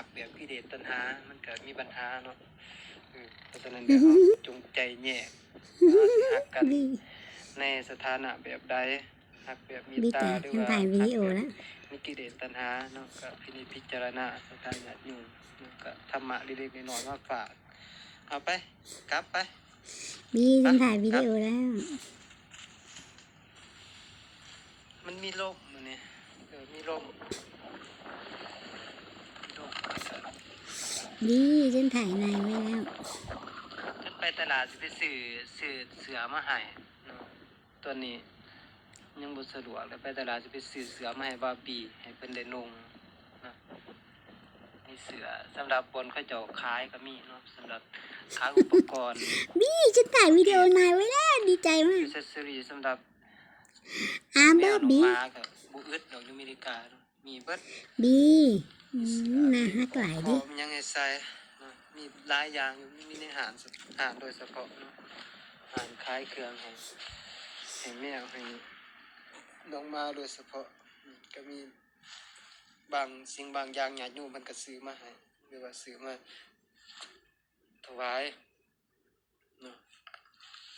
หักแบบกิเลสตัณหา มันเกิดมีปัญหาเนาะเออเพราะฉะนั้นเดี๋ยวเราจงใจแยกว่าสิหักกันดีในสถานะแบบใดหักแบบมีดีตาแต่หรือฉันว่าถ่ายวิดีโอหักแล้วแบบมีกิเลสตัณหาเนาะก็พินิจพิจารณาสถานะอยู่เนาะก็ธรรมะเล็กๆน้อยๆมาฝากเอาไปกลับไปบีฉันถ่ายวิดีโอแล้ว มันมีลมมันนี่เออมีลมมีลม ดีฉันถ่ายนายไว้แล้ว ฉันไปตลาดสิไปซื้อซื้อเสือมาให้เนาะตัวนี้ ยังบ่สะดวกแล้วไปตลาดสิไปซื้อเสือมาให้บาร์บี้ให้เพิ่นได้นุ่งเนาะมีเสือสำหรับบนเขาเจ้าขายก็มีเนาะสำหรับขายอุปกรณ์ บีฉันถ่ายวิดีโอนายไว้แล้วดีใจมาอิกเซสซอรี่สำหรับอาแมเบอวร์น้องบีหมากับบ่อึดดอกอยู่อเมริกาเนาะมีเบิด บีอืม น่าฮักหลายดิมยังไงใส่มีหลายอย่างอยู่มีในหารหารโดยเฉพาะเนาะหารคล้ายเครื่องให้ให้แมวให้น้องมาโดยเฉพาะก็มีบางสิ่งบางอย่างญาติโยมมันก็ซื้อมาให้หรือว่าซื้อมาถวาย